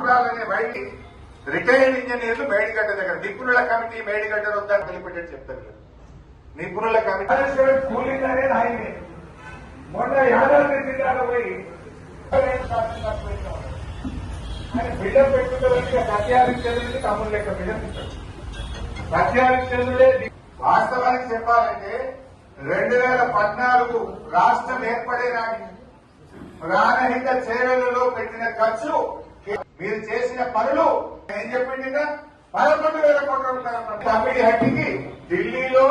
సాంపురాలనే బయట రిటైర్డ్ ఇంజనీర్లు మేడిగడ్డ దగ్గర. నిపుణుల కమిటీ మేడిగడ్డ వద్ద తెలిపెట్టి చెప్తారు నిపుణుల కమిటీ. కూలింగ్ అనేది ఆయన మొన్న యాదాద్రి జిల్లాలో పోయి ఆయన బిడ్డ పెట్టుకోవాలంటే సత్యాధిక్షేంద్రుడికి తమ్ముడు లెక్క బిడ్డ వాస్తవానికి చెప్పాలంటే రెండు వేల పద్నాలుగు రాష్ట్రం ఏర్పడే నాటి ప్రాణహిత చర్యలలో పెట్టిన ఖర్చు మీరు చేసిన పనులు ఏం చెప్పింది పదకొండు వేల కోట్ల రూపాయల కమిటీ హట్టికి ఢిల్లీలో.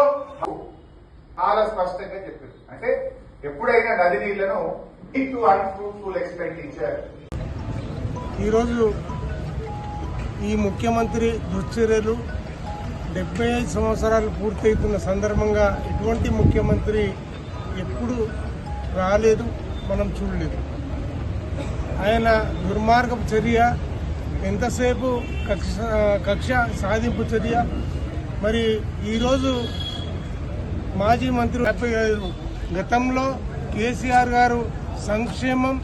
చాలా స్పష్టంగా చెప్పింది అంటే ఎప్పుడైనా నది నీళ్ళను టు అన్ఫ్రూట్ఫుల్ ఎక్స్పెండిచర్ ఈరోజు ఈ ముఖ్యమంత్రి దుశ్చర్యలు డెబ్బై ఐదు సంవత్సరాలు పూర్తవుతున్న సందర్భంగా ఎటువంటి ముఖ్యమంత్రి ఎప్పుడు రాలేదు మనం చూడలేదు. ఆయన దుర్మార్గపు చర్య ఎంతసేపు కక్ష కక్ష సాధింపు చర్య. మరి ఈరోజు మాజీ మంత్రి గతంలో కేసీఆర్ గారు సంక్షేమం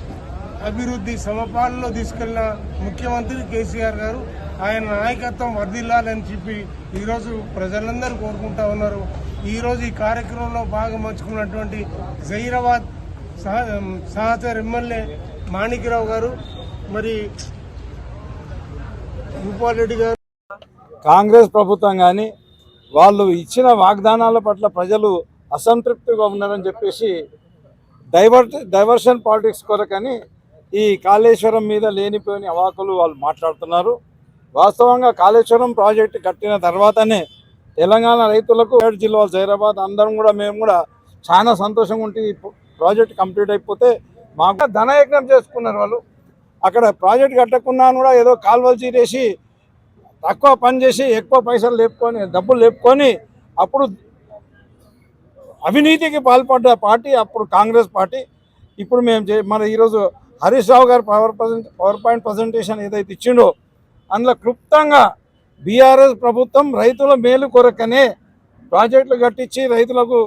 అభివృద్ధి సమపాలనలో తీసుకెళ్ళిన ముఖ్యమంత్రి కేసీఆర్ గారు ఆయన నాయకత్వం వర్ధిల్లాలని చెప్పి ఈరోజు ప్రజలందరూ కోరుకుంటా ఉన్నారు. ఈరోజు ఈ కార్యక్రమంలో భాగం పంచుకున్నటువంటి జైరాబాద్ సహ సహచర ఎమ్మెల్యే మాణిక్యరావు గారు మరి రెడ్డి గారు. కాంగ్రెస్ ప్రభుత్వం కానీ వాళ్ళు ఇచ్చిన వాగ్దానాల పట్ల ప్రజలు అసంతృప్తిగా ఉన్నారని చెప్పేసి డైవర్ డైవర్షన్ పాలిటిక్స్ కొరకని ఈ కాళేశ్వరం మీద లేనిపోయిన అవాకులు వాళ్ళు మాట్లాడుతున్నారు. వాస్తవంగా కాళేశ్వరం ప్రాజెక్టు కట్టిన తర్వాతనే తెలంగాణ రైతులకు ఏడు జిల్లా జైరాబాద్ అందరం కూడా మేము కూడా చాలా సంతోషంగా ఉంటే ఈ ప్రాజెక్ట్ కంప్లీట్ అయిపోతే మాకు ధనయజ్ఞం చేసుకున్నారు వాళ్ళు. అక్కడ ప్రాజెక్ట్ కట్టకున్నా కూడా ఏదో కాల్వలు చీరేసి తక్కువ పని చేసి ఎక్కువ పైసలు లేపుకొని డబ్బులు లేపుకొని అప్పుడు అవినీతికి పాల్పడ్డ పార్టీ అప్పుడు కాంగ్రెస్ పార్టీ. ఇప్పుడు మేము చే మన ఈరోజు హరీష్ రావు గారు power present power point presentation ఏదైతే ఇచ్చిండో అందులో క్లుప్తంగా బీఆర్ఎస్ ప్రభుత్వం రైతుల మేలు కొరకనే ప్రాజెక్టులు కట్టించి రైతులకు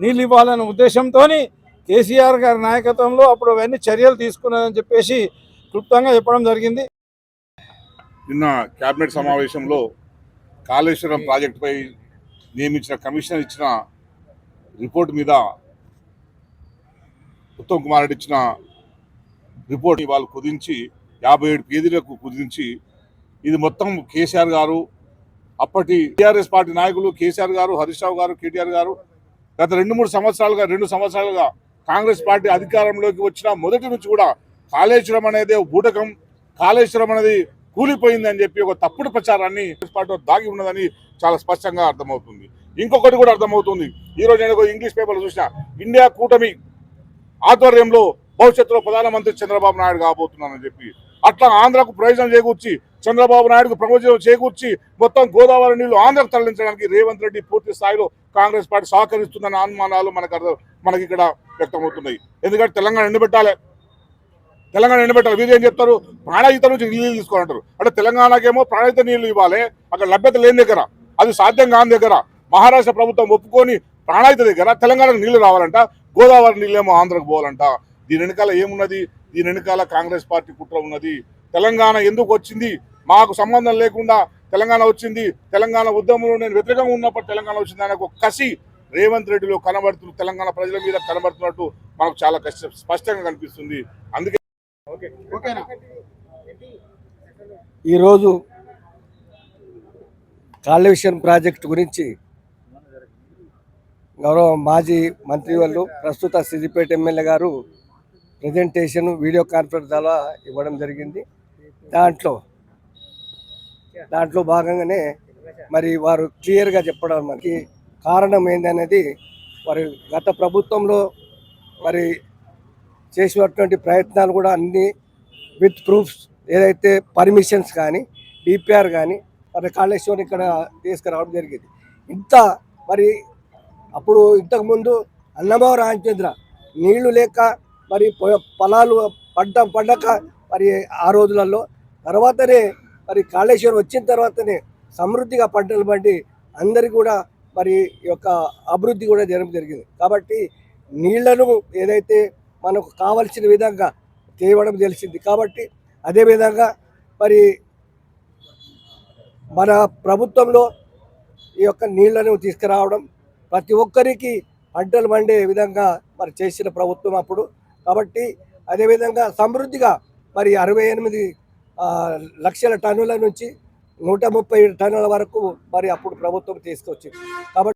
నీళ్ళు ఇవ్వాలనే ఉద్దేశంతో కేసీఆర్ గారి నాయకత్వంలో అప్పుడు అవన్నీ చర్యలు తీసుకున్నారని చెప్పేసి క్లుప్తంగా చెప్పడం జరిగింది. నిన్న కేబినెట్ సమావేశంలో కాళేశ్వరం ప్రాజెక్టుపై నియమించిన కమిషనర్ ఇచ్చిన రిపోర్ట్ మీద ఉత్తమ్ కుమార్ రెడ్డి ఇచ్చిన రిపోర్ట్ వాళ్ళు కుదించి యాభై ఏడు పేజీలకు కుదించి ఇది మొత్తం కేసీఆర్ గారు అప్పటి టీఆర్ఎస్ పార్టీ నాయకులు కేసీఆర్ గారు హరీష్ రావు గారు కేటీఆర్ గారు గత రెండు మూడు సంవత్సరాలుగా రెండు సంవత్సరాలుగా కాంగ్రెస్ పార్టీ అధికారంలోకి వచ్చిన మొదటి నుంచి కూడా కాళేశ్వరం అనేది బూటకం కాళేశ్వరం అనేది కూలిపోయింది అని చెప్పి ఒక తప్పుడు ప్రచారాన్ని కాంగ్రెస్ పార్టీలో దాగి ఉన్నదని చాలా స్పష్టంగా అర్థమవుతుంది. ఇంకొకటి కూడా అర్థమవుతుంది. ఈ రోజు నేను ఒక ఇంగ్లీష్ పేపర్లో చూసిన ఇండియా కూటమి ఆధ్వర్యంలో భవిష్యత్తులో ప్రధానమంత్రి చంద్రబాబు నాయుడు కాబోతున్నానని చెప్పి. అట్లా ఆంధ్రకు ప్రయోజనం చేకూర్చి చంద్రబాబు నాయుడుకు ప్రయోజనం చేకూర్చి మొత్తం గోదావరి నీళ్ళు ఆంధ్రకు తరలించడానికి రేవంత్ రెడ్డి పూర్తి స్థాయిలో కాంగ్రెస్ పార్టీ సహకరిస్తుందన్న అనుమానాలు మనకు అర్థం మనకి ఇక్కడ వ్యక్తమవుతున్నాయి. ఎందుకంటే తెలంగాణ ఎండబెట్టాలి తెలంగాణ ఎండబెట్టాలి వీరు ఏం చెప్తారు? ప్రాణహిత నుంచి నీళ్ళు తీసుకోవాలంటారు అంటే తెలంగాణకేమో ప్రాణహిత నీళ్ళు ఇవ్వాలి. అక్కడ లభ్యత లేని దగ్గర. అది సాధ్యం కాని దగ్గర. మహారాష్ట్ర ప్రభుత్వం ఒప్పుకొని ప్రాణహిత దగ్గర తెలంగాణకు నీళ్ళు రావాలంట. గోదావరి నీళ్ళేమో ఆంధ్రకు పోవాలంట. దీని వెనకాల ఏమున్నది? దీని వెనకాల కాంగ్రెస్ పార్టీ కుట్ర ఉన్నది. తెలంగాణ ఎందుకు వచ్చింది? మాకు సంబంధం లేకుండా తెలంగాణ వచ్చింది. తెలంగాణ ఉద్యమంలో నేను వ్యతిరేకంగా ఉన్నప్పుడు తెలంగాణ వచ్చింది. అనే ఒక కసి రేవంత్ రెడ్డిలో కనబడుతున్న తెలంగాణ ప్రజల మీద కనబడుతున్నట్టు మనకు చాలా కష్ట స్పష్టంగా కనిపిస్తుంది. అందుకే ఈరోజు కాళేశ్వరం ప్రాజెక్టు గురించి గౌరవ మాజీ మంత్రి వాళ్ళు ప్రస్తుత సిద్దిపేట ఎమ్మెల్యే గారు ప్రజెంటేషన్ వీడియో కాన్ఫరెన్స్ ద్వారా ఇవ్వడం జరిగింది. దాంట్లో దాంట్లో భాగంగానే మరి వారు క్లియర్గా చెప్పడం మనకి కారణం ఏందనేది వారి గత ప్రభుత్వంలో మరి చేసినటువంటి ప్రయత్నాలు కూడా అన్ని విత్ ప్రూఫ్స్ ఏదైతే పర్మిషన్స్ కానీ డిపిఆర్ కానీ మరి కాళేశ్వరం ఇక్కడ తీసుకురావడం జరిగింది. ఇంత మరి అప్పుడు ఇంతకుముందు అన్నమావ రామచంద్ర నీళ్ళు లేక మరి పొ- పొలాలు పడ్డ పడ్డక మరి ఆ రోజులలో తర్వాతనే మరి కాళేశ్వరం వచ్చిన తర్వాతనే సమృద్ధిగా పంటలు పండి అందరికీ కూడా మరి యొక్క అభివృద్ధి కూడా జరగడం జరిగింది. కాబట్టి నీళ్ళను ఏదైతే మనకు కావలసిన విధంగా తేవడం తెలిసింది. కాబట్టి అదేవిధంగా మరి మన ప్రభుత్వంలో ఈ యొక్క నీళ్ళను తీసుకురావడం ప్రతి ఒక్కరికి పంటలు పండే విధంగా మరి చేసిన ప్రభుత్వం అప్పుడు. కాబట్టి అదేవిధంగా సమృద్ధిగా మరి అరవై ఎనిమిది లక్షల టన్నుల నుంచి నూట ముప్పై టన్నుల వరకు మరి అప్పుడు ప్రభుత్వం తీసుకొచ్చింది. కాబట్టి